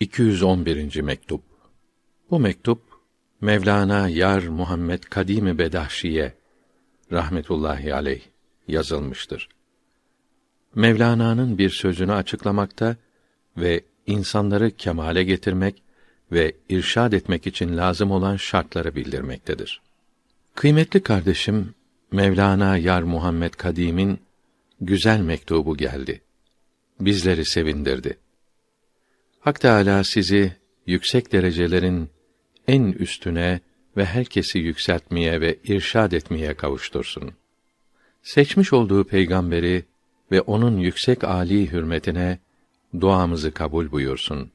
211. mektup. Bu mektup Mevlana Yar Muhammed Kadimi Bedahşiye rahmetullahi aleyh yazılmıştır. Mevlana'nın bir sözünü açıklamakta ve insanları kemale getirmek ve irşad etmek için lazım olan şartları bildirmektedir. Kıymetli kardeşim Mevlana Yar Muhammed Kadim'in güzel mektubu geldi. Bizleri sevindirdi. Hak Teâlâ sizi yüksek derecelerin en üstüne ve herkesi yükseltmeye ve irşad etmeye kavuştursun. Seçmiş olduğu peygamberi ve onun yüksek âli hürmetine duamızı kabul buyursun.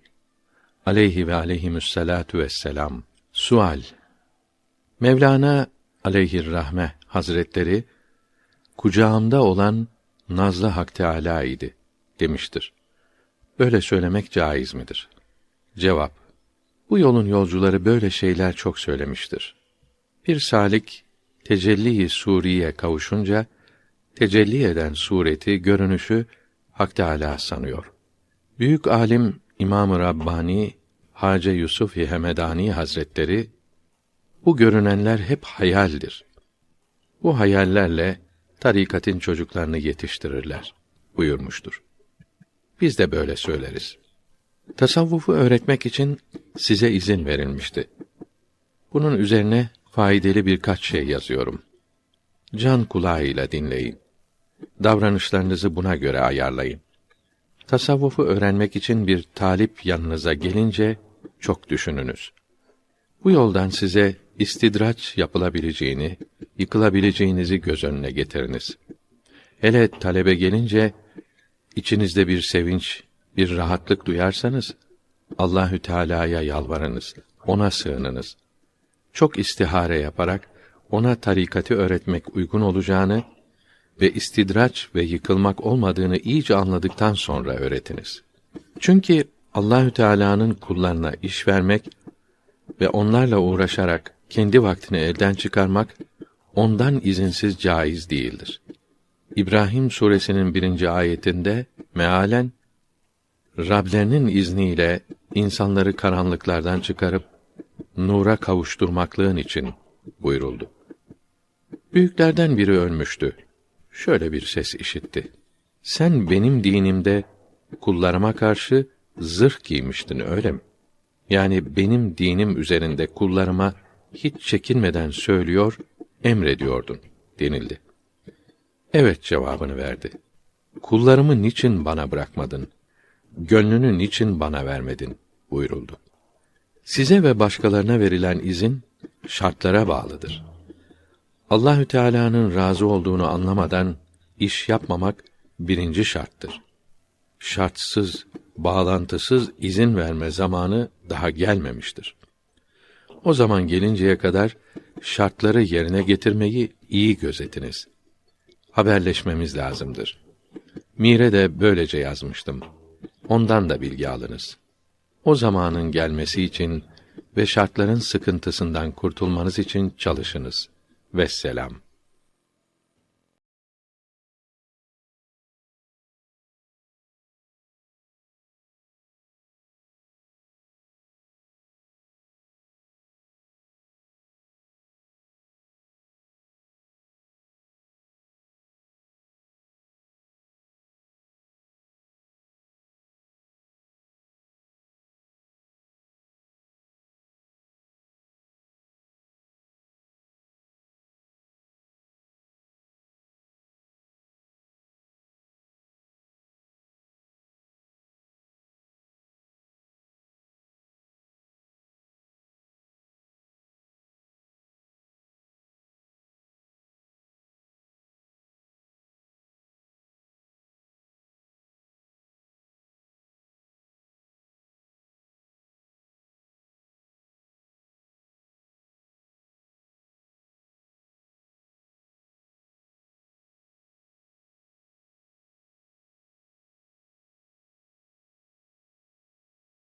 Aleyhi ve aleyhimüsselatu vesselam. Sual Mevlana aleyhirrahme hazretleri kucağımda olan nazlı Hak Teâlâ idi demiştir. Böyle söylemek caiz midir? Cevap Bu yolun yolcuları böyle şeyler çok söylemiştir. Bir salik tecelli-i suriye kavuşunca tecelli eden sureti, görünüşü Hak Teâlâ sanıyor. Büyük alim İmam-ı Rabbani Hace Yusuf Hemedani Hazretleri bu görünenler hep hayaldir. Bu hayallerle tarikatın çocuklarını yetiştirirler buyurmuştur. Biz de böyle söyleriz. Tasavvufu öğretmek için size izin verilmişti. Bunun üzerine faydalı birkaç şey yazıyorum. Can kulağıyla dinleyin. Davranışlarınızı buna göre ayarlayın. Tasavvufu öğrenmek için bir talip yanınıza gelince çok düşününüz. Bu yoldan size istidraç yapılabileceğini, yıkılabileceğinizi göz önüne getiriniz. Hele talebe gelince içinizde bir sevinç, bir rahatlık duyarsanız Allahü Teala'ya yalvarınız, ona sığınınız. Çok istihare yaparak ona tarikatı öğretmek uygun olacağını ve istidraç ve yıkılmak olmadığını iyice anladıktan sonra öğretiniz. Çünkü Allahü Teala'nın kullarına iş vermek ve onlarla uğraşarak kendi vaktini elden çıkarmak ondan izinsiz caiz değildir. İbrahim suresinin birinci ayetinde mealen Rablerinin izniyle insanları karanlıklardan çıkarıp nura kavuşturmaklığın için buyuruldu. Büyüklerden biri ölmüştü. Şöyle bir ses işitti. Sen benim dinimde kullarıma karşı zırh giymiştin öyle mi? Yani benim dinim üzerinde kullarıma hiç çekinmeden söylüyor, emrediyordun denildi. Evet cevabını verdi. Kullarımı niçin bana bırakmadın? Gönlünü niçin bana vermedin? buyuruldu. Size ve başkalarına verilen izin şartlara bağlıdır. Allahü Teala'nın razı olduğunu anlamadan iş yapmamak birinci şarttır. Şartsız, bağlantısız izin verme zamanı daha gelmemiştir. O zaman gelinceye kadar şartları yerine getirmeyi iyi gözetiniz. Haberleşmemiz lazımdır. Mire de böylece yazmıştım. Ondan da bilgi alınız. O zamanın gelmesi için ve şartların sıkıntısından kurtulmanız için çalışınız. Vesselam.